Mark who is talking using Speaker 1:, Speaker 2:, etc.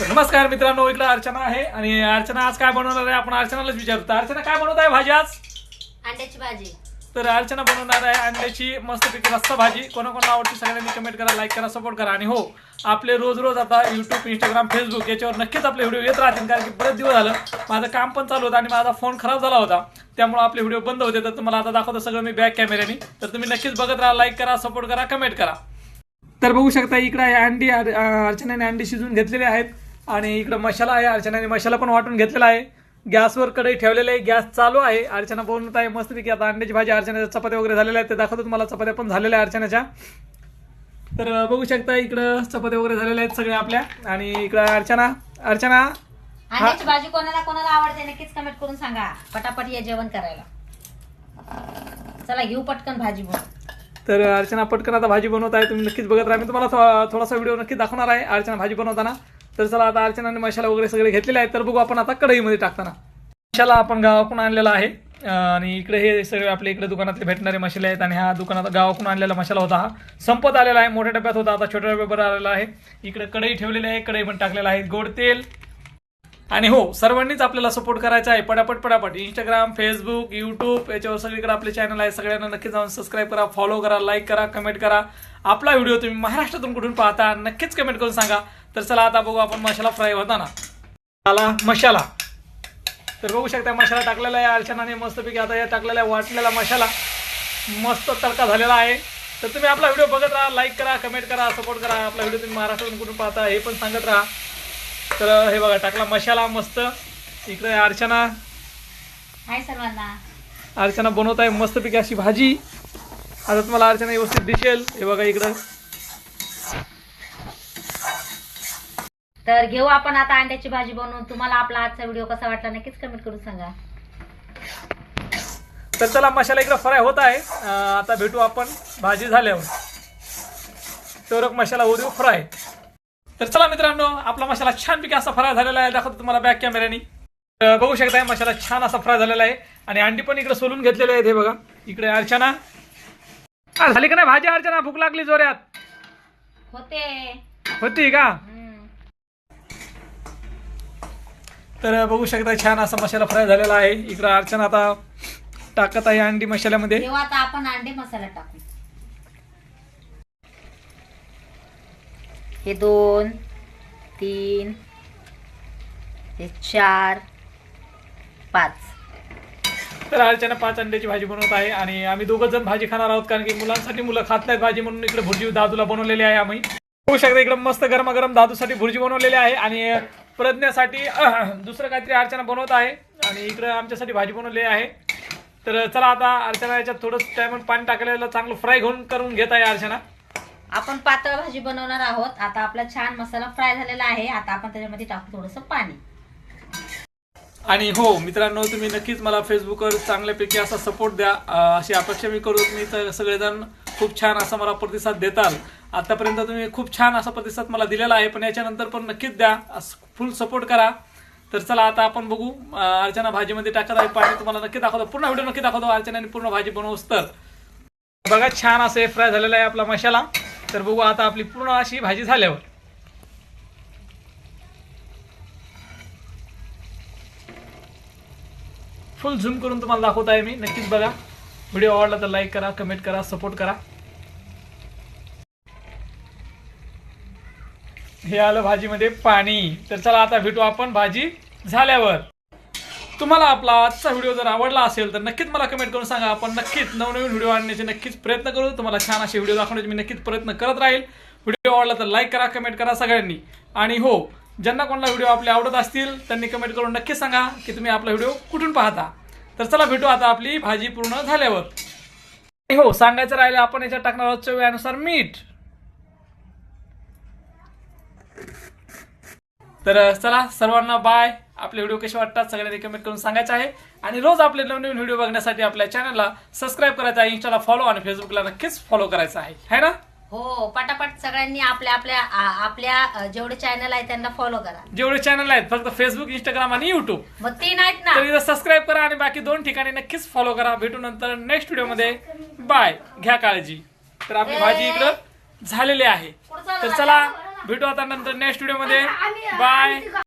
Speaker 1: नमस्कार मित्रांनो इकडे अर्चना आहे. आणि अर्चना आज काय बनवणार आहे? आपण अर्चनालाच विचारतो अर्चना काय बनवत आहे भाजी आज?
Speaker 2: अंड्याची भाजी.
Speaker 1: तर अर्चना बनवणार आहे अंड्याची मस्तपैकी रस्सा भाजी. कोणाकोणाला आवडते सगळ्यांनी कमेंट करा लाईक करा सपोर्ट करा. आणि हो आपले रोज रोज आता युट्यूब इंस्टाग्राम फेसबुक याच्यावर नक्कीच आपले व्हिडिओ येत राहतील कारण की बरेच दिवस झालं माझं काम पण चालू होतं आणि माझा फोन खराब झाला होता. त्यामुळे आपले व्हिडिओ बंद होते. तर तुम्हाला आता दाखवतो सगळं मी बॅक कॅमेऱ्याने तर तुम्ही नक्कीच बघत राहा लाईक करा सपोर्ट करा कमेंट करा. तर बघू शकता इकडे अंडी अर्चनाने अंडी शिजवून घेतलेले आहेत. आणि इकडे मसाला आहे अर्चनाने मसाला पण वाटून घेतलेला आहे. गॅसवर कढई ठेवलेले आहे गॅस चालू आहे. अर्चना बनवत आहे मस्तपैकी आता अंड्याची भाजी अर्चनाच्या चपात्या वगैरे झालेल्या आहेत. ते दाखवतो तुम्हाला चपात्या पण झालेल्या आहे अर्चनाच्या. तर बघू शकता इकडं चपात्या वगैरे झालेल्या आहेत सगळ्या आपल्या. आणि इकडं अर्चना अर्चना
Speaker 2: अंड्याची भाजी कोणाला कोणाला आवडते नक्कीच कमेंट करून सांगा. पटापट ये जेवण करायला. चला घेऊ पटकन भाजी बनवून
Speaker 1: तर अर्चना पटकन आता भाजी बनवत आहे. तुम्ही नक्कीच बघत राहा. मी तुम्हाला थोडासा व्हिडिओ नक्की दाखवणार आहे. अर्चना भाजी बनवताना. तर चला आता अर्चनाने मशाला वगैरे सगळे घेतलेले आहेत. तर बघू आपण आता कढईमध्ये टाकताना. मशाला आपण गावाकडून आणलेला आहे. आणि इकडे हे सगळे आपल्या इकडे दुकानातले भेटणारे मसाले आहेत. आणि हा दुकानात गावाकडून आणलेला मसाला होता. हा संपत आलेला आहे. मोठ्या डब्यात होता. आता छोट्या डब्यावर आलेला आहे. इकडे कढई ठेवलेली आहे. कढई पण टाकलेला आहे. गोड तेल. आणि हो सर्वांनीच आपल्याला सपोर्ट करायचा आहे. पटापट पटापट. इंस्टाग्राम फेसबुक युट्यूब याच्यावर सगळीकडे आपले चॅनल आहे. सगळ्यांना नक्की जाऊन सबस्क्राईब करा फॉलो करा लाईक करा कमेंट करा. आपला व्हिडिओ तुम्ही महाराष्ट्रातून कुठून पाहता नक्कीच कमेंट करून सांगा. तर चला आता बघू आपण मसाला फ्राय होता ना. आला मसाला तर बघू शकता मसाला टाकलेला आहे अर्चनाने मस्तपैकी आता या टाकलेला आहे वाटलेला मसाला मस्त तडका झालेला आहे. तर तुम्ही आपला व्हिडिओ बघत राहा लाईक करा कमेंट करा सपोर्ट करा. आपला व्हिडिओ तुम्ही महाराष्ट्रातून कुठून पाहता हे पण सांगत राहा. तर हे बघा टाकला मसाला मस्त. इकडे अर्चना.
Speaker 2: हाय सर्वांना.
Speaker 1: अर्चना बनवत आहे मस्तपैकी अशी भाजी. आता तुम्हाला अर्चना व्यवस्थित दिसेल. हे बघा इकडं.
Speaker 2: तर घेऊ आपण आता अंड्याची भाजी बनवून. तुम्हाला आपला आजचा व्हिडिओ कसा वाटला नक्कीच कमेंट करून सांगा.
Speaker 1: तर चला मसाला इकडं फ्राय होत आहे. अं, आता भेटू आपण भाजी झाल्यावर. तेवढं मसाला होऊ देऊ फ्राय तर चला मित्रांनो आपला मसाला छानपैकी असा फ्राय झालेला आहे. दाखवतो तुम्हाला बॅक कॅमेऱ्याने अं, बघू शकताय मसाला छान असा फ्राय झालेला आहे. आणि अंडी पण इकडे सोलून घेतलेले आहेत हे बघा. इकडे अर्चना. झाली का नाही भाजी अर्चना? भूक लागली जोऱ्यात
Speaker 2: होते.
Speaker 1: होती का? तर बघू शकता छान असा मसाला फ्राय झालेला आहे. इकडं अर्चना आता टाकत आहे अंडी मसाल्यामध्ये.
Speaker 2: आता आपण अंडे मसाला टाकू. हे दोन तीन हे चार पाच.
Speaker 1: तर अर्चना पाच अंड्याची भाजी बनवत आहे आणि आम्ही दोघं जण भाजी खाणार आहोत कारण की मुलांसाठी मुलं खात नाहीत भाजी म्हणून इकडे भुर्जी दादूला बनवलेली आहे आम्ही. बघू शकता इकडे मस्त गरमागरम दादूसाठी भुर्जी बनवलेली आहे आणि प्रज्ञासाठी दुसरं काहीतरी अर्चना बनवत आहे. आणि इकडे आमच्यासाठी भाजी बनवलेली आहे. तर चला आता अर्चना याच्यात थोडं टायम पाणी टाकलेलं चांगलं फ्राय घेऊन करून घेत आहे अर्चना.
Speaker 2: आपण पातळ भाजी बनवणार आहोत. आता आपला छान मसाला फ्राय झालेला आहे. आता आपण त्याच्यामध्ये टाकू थोडस पाणी.
Speaker 1: आणि हो मित्रांनो तुम्ही नक्कीच मला फेसबुकवर चांगल्यापैकी असा सपोर्ट द्या. अशी अपेक्षा मी करू. तुम्ही तर सगळेजण खूप छान असा मला प्रतिसाद देताल. आतापर्यंत तुम्ही खूप छान असा प्रतिसाद मला दिलेला आहे पण याच्यानंतर पण नक्कीच द्या. फुल सपोर्ट करा. तर चला आता आपण बघू अर्चना भाजीमध्ये टाकत आहे पाणी. तुम्हाला नक्की दाखवतो. पूर्ण व्हिडिओ नक्की दाखवतो. अर्चनाने पूर्ण भाजी बनवूस तर. बघा छान असं हे फ्राय झालेला आहे आपला मशाला तर बघू आता आपली पूर्ण अशी भाजी झाल्यावर. फुल झूम करून तुम्हाला दाखवत आहे मी. नक्कीच बघा. व्हिडिओ आवडला तर लाईक करा कमेंट करा सपोर्ट करा. हे आलं भाजीमध्ये पाणी. तर चला आता भेटू आपण भाजी झाल्यावर. तुम्हाला आपला आजचा व्हिडिओ जर आवडला असेल तर नक्कीच मला कमेंट करून सांगा. आपण नक्कीच नवनवीन व्हिडिओ आणण्याचे नक्कीच प्रयत्न करू. तुम्हाला छान असे व्हिडिओ दाखवण्याचे मी नक्कीच प्रयत्न करत राहील. व्हिडिओ आवडला तर लाईक करा कमेंट करा सगळ्यांनी. आणि हो ज्यांना कोणाला व्हिडिओ आपले आवडत असतील त्यांनी कमेंट करून नक्कीच सांगा की तुम्ही आपला व्हिडिओ कुठून पाहता. तर चला भेटू आता आपली भाजी पूर्ण झाल्यावर. आणि हो सांगायचं राहिलं आपण याच्यात टाकणार आहोत चव्यानुसार मीठ. तर चला सर्वांना बाय आपले व्हिडिओ कसे वाटतात सगळ्यांनी कमेंट करून सांगायचं आहे. आणि रोज आपले नवनवीन व्हिडिओ बघण्यासाठी आपल्या चॅनलला सबस्क्राईब करायचं आहे इंस्टाला फॉलो आणि फेसबुकला नक्कीच फॉलो करायचं आहे. है ना?
Speaker 2: हो पटापट सगळ्यांनी आपल्या आपल्या आपल्या जेवढे चॅनल आहे त्यांना फॉलो करा.
Speaker 1: जेवढे चॅनल आहेत फक्त फेसबुक इंस्टाग्राम आणि युट्यूब
Speaker 2: मग तीन आहेत ना?
Speaker 1: तर सबस्क्राईब करा आणि बाकी दोन ठिकाणी नक्कीच फॉलो करा. भेटू नंतर नेक्स्ट व्हिडिओमध्ये बाय घ्या काळजी. तर आपली भाजी इकडं झालेली आहे. तर चला भेटू आता नंतर नेक्स्ट
Speaker 2: व्हिडिओमध्ये.
Speaker 1: बाय